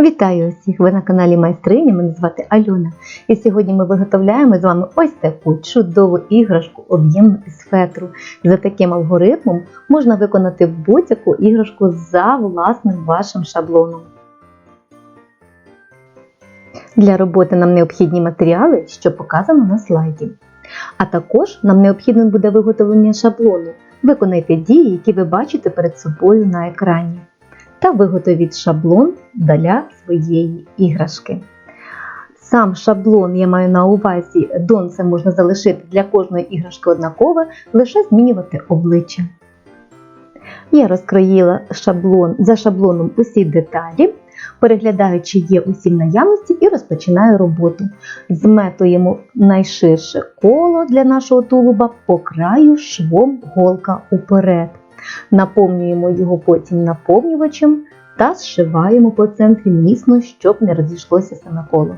Вітаю усіх! Ви на каналі Майстриня. Мене звати Альона. І сьогодні ми виготовляємо з вами ось таку чудову іграшку об'ємну із фетру. За таким алгоритмом можна виконати будь-яку іграшку за власним вашим шаблоном. Для роботи нам необхідні матеріали, що показано на слайді. А також нам необхідно буде виготовлення шаблону. Виконайте дії, які ви бачите перед собою на екрані та виготовіть шаблон для своєї іграшки. Сам шаблон я маю на увазі, донце можна залишити для кожної іграшки однакове, лише змінювати обличчя. Я розкроїла шаблон за шаблоном усі деталі, переглядаю, чи є усі в наявності, і розпочинаю роботу. Зметуємо найширше коло для нашого тулуба по краю швом голка уперед. Наповнюємо його потім наповнювачем та зшиваємо по центрі міцно, щоб не розійшлося саме коло.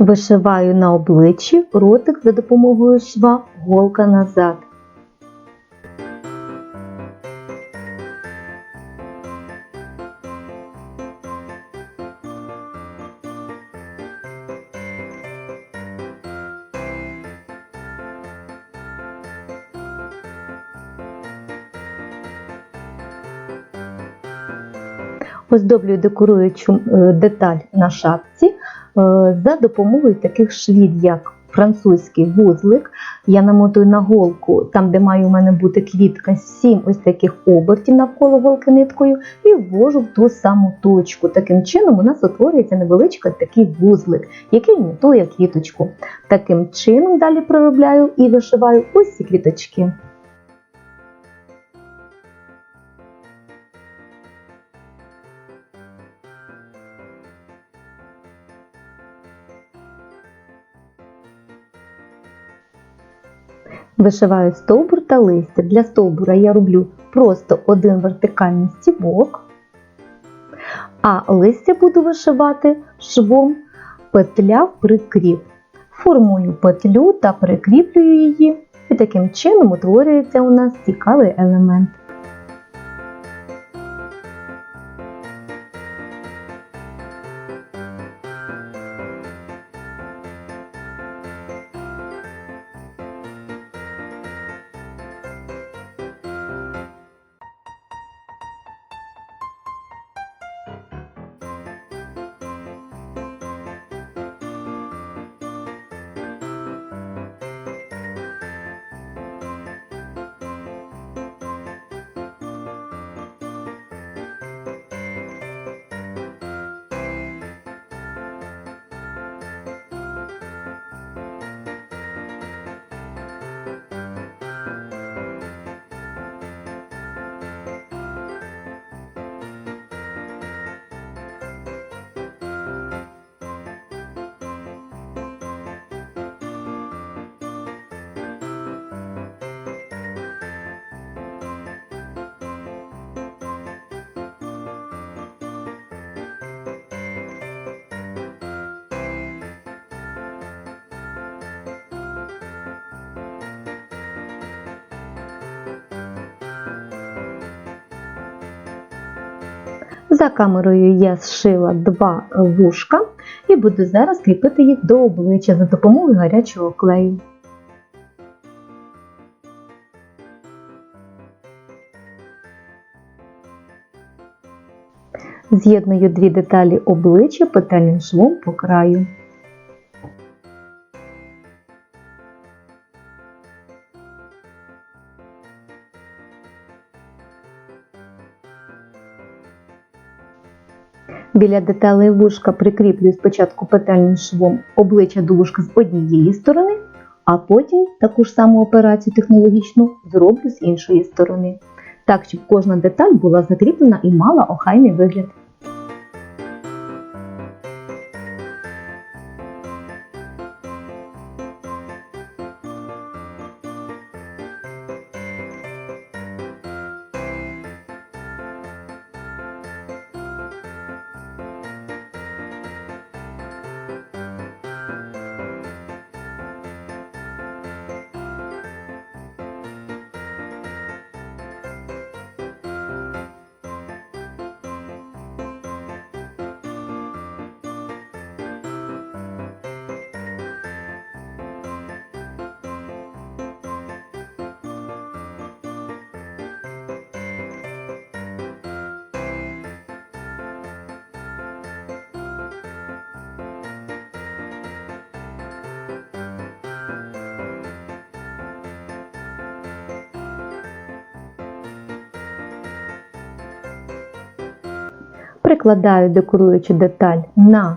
Вишиваю на обличчі ротик за допомогою шва голка назад. Оздоблюю декоруючу е, деталь на шапці за допомогою таких швів, як французький вузлик. Я намотую на голку, там, де має у мене бути квітка, 7 ось таких обертів навколо голки ниткою, і ввожу в ту саму точку. Таким чином у нас утворюється невеличкий такий вузлик, який імітує квіточку. Таким чином далі проробляю і вишиваю ось ці квіточки. Вишиваю стовбур та листя. Для стовбура я роблю просто один вертикальний стібок, а листя буду вишивати швом петля в прикріп. Формую петлю та прикріплюю її, і таким чином утворюється у нас цікавий елемент. За камерою я зшила два вушка і буду зараз кріпити їх до обличчя за допомогою гарячого клею. З'єдную дві деталі обличчя петельним швом по краю. Біля деталей вушка прикріплюю спочатку петельним швом обличчя до вушка з однієї сторони, а потім таку ж саму операцію технологічну зроблю з іншої сторони, так щоб кожна деталь була закріплена і мала охайний вигляд. Прикладаю декоруючу деталь на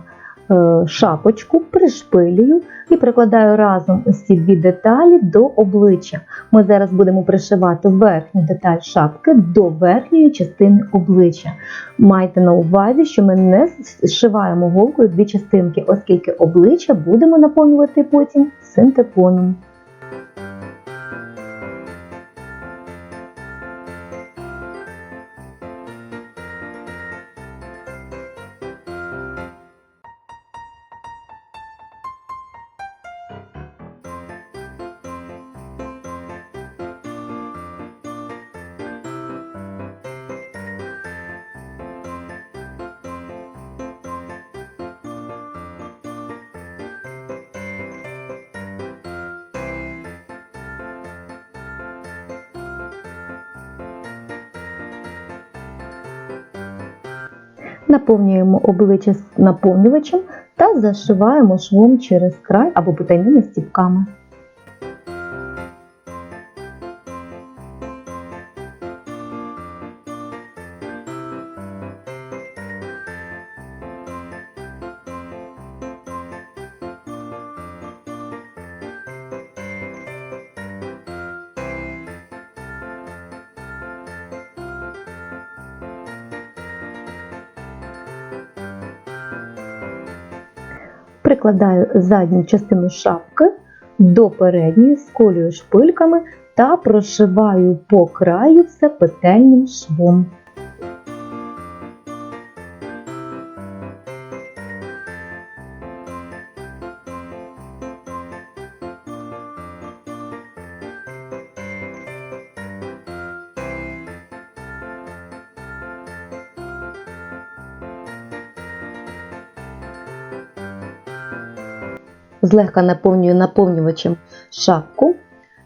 е, шапочку, пришпилюю і прикладаю разом ось дві деталі до обличчя. Ми зараз будемо пришивати верхню деталь шапки до верхньої частини обличчя. Майте на увазі, що ми не зшиваємо голкою дві частинки, оскільки обличчя будемо наповнювати потім синтепоном. Наповнюємо обличчя наповнювачем та зашиваємо швом через край або потайними стіпками. Прикладаю задню частину шапки до передньої, сколюю шпильками та прошиваю по краю все петельним швом. Злегка наповнюю наповнювачем шапку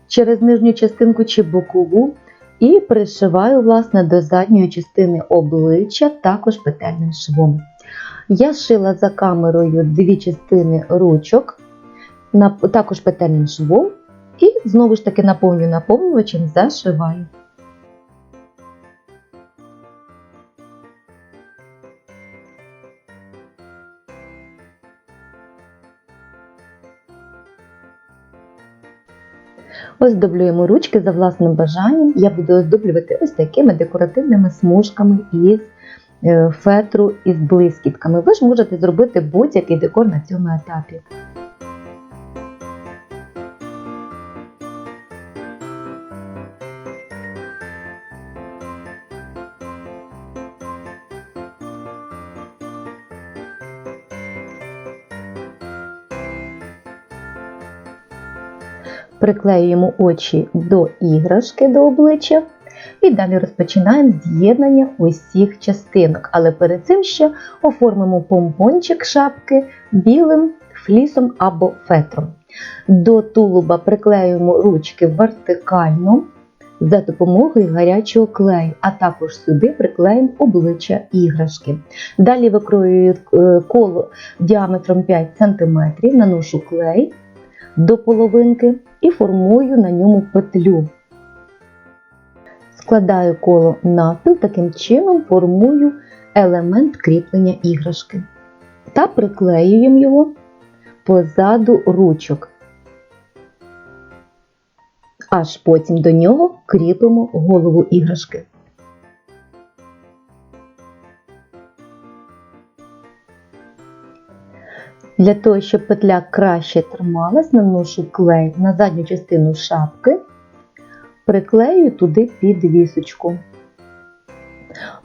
через нижню частинку чи бокову і пришиваю власне, до задньої частини обличчя також петельним швом. Я шила за камерою дві частини ручок, також петельним швом, і знову ж таки наповнюю наповнювачем, зашиваю. Оздоблюємо ручки за власним бажанням. Я буду оздоблювати ось такими декоративними смужками із е, фетру із блискітками. Ви ж можете зробити будь-який декор на цьому етапі. Приклеюємо очі до іграшки до обличчя. І далі розпочинаємо з'єднання усіх частинок. Але перед цим ще оформимо помпончик шапки білим флісом або фетром. До тулуба приклеюємо ручки вертикально за допомогою гарячого клею, а також сюди приклеїмо обличчя іграшки. Далі викроюю е, коло діаметром 5 см, наношу клей до половинки і формую на ньому петлю. Складаю коло навпіл, таким чином формую елемент кріплення іграшки та приклеюємо його позаду ручок. Аж потім до нього кріпимо голову іграшки. Для того, щоб петля краще трималась, наношу клей на задню частину шапки, приклею туди підвісочку.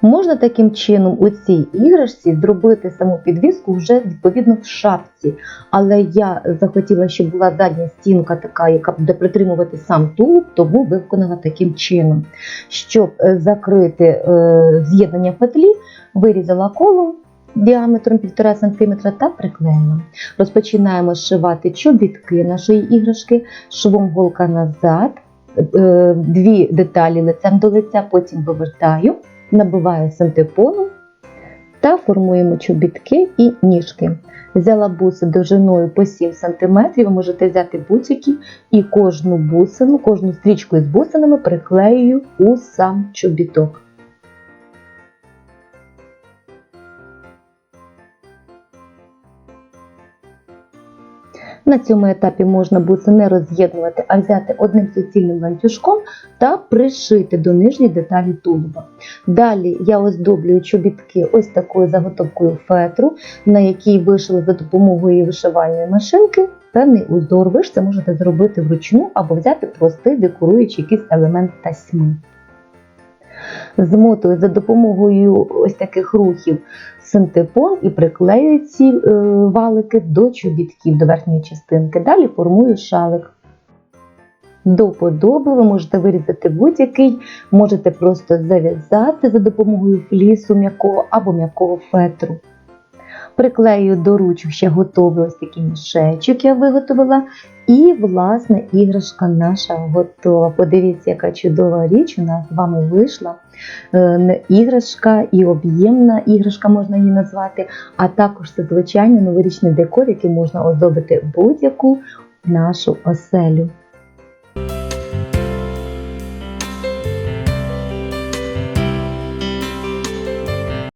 Можна таким чином у цій іграшці зробити саму підвіску вже відповідно в шапці. Але я захотіла, щоб була задня стінка така, яка буде притримувати сам тулуб, тому виконала таким чином. Щоб е, закрити е, з'єднання петлі, вирізала коло діаметром 1,5 см та приклеїла. Розпочинаємо зшивати чобітки нашої іграшки, швом голка назад, е, дві деталі лицем до лиця, потім вивертаю, набиваю синтепоном та формуємо чобітки і ніжки. Взяла буси довжиною по 7 см, ви можете взяти буцики і кожну бусину, кожну стрічку із бусинами приклеюю у сам чобіток. На цьому етапі можна буси не роз'єднувати, а взяти одним суцільним ланцюжком та пришити до нижньої деталі тулуба. Далі я оздоблюю чобітки ось такою заготовкою фетру, на якій вишила за допомогою вишивальної машинки певний узор. Ви ж це можете зробити вручну або взяти простий декоруючий якийсь елемент тасьми. Змотую за допомогою ось таких рухів синтепон і приклею ці е, валики до чобітків, до верхньої частинки. Далі формую шалик. До подоби ви можете вирізати будь-який, можете просто зав'язати за допомогою флісу м'якого або м'якого фетру. Приклею до ручок ще готовий ось такий мішечок я виготовила. І, власне, іграшка наша готова. Подивіться, яка чудова річ у нас з вами вийшла. Е, іграшка і об'ємна іграшка можна її назвати, а також це звичайний новорічний декор, який можна оздобити будь-яку нашу оселю.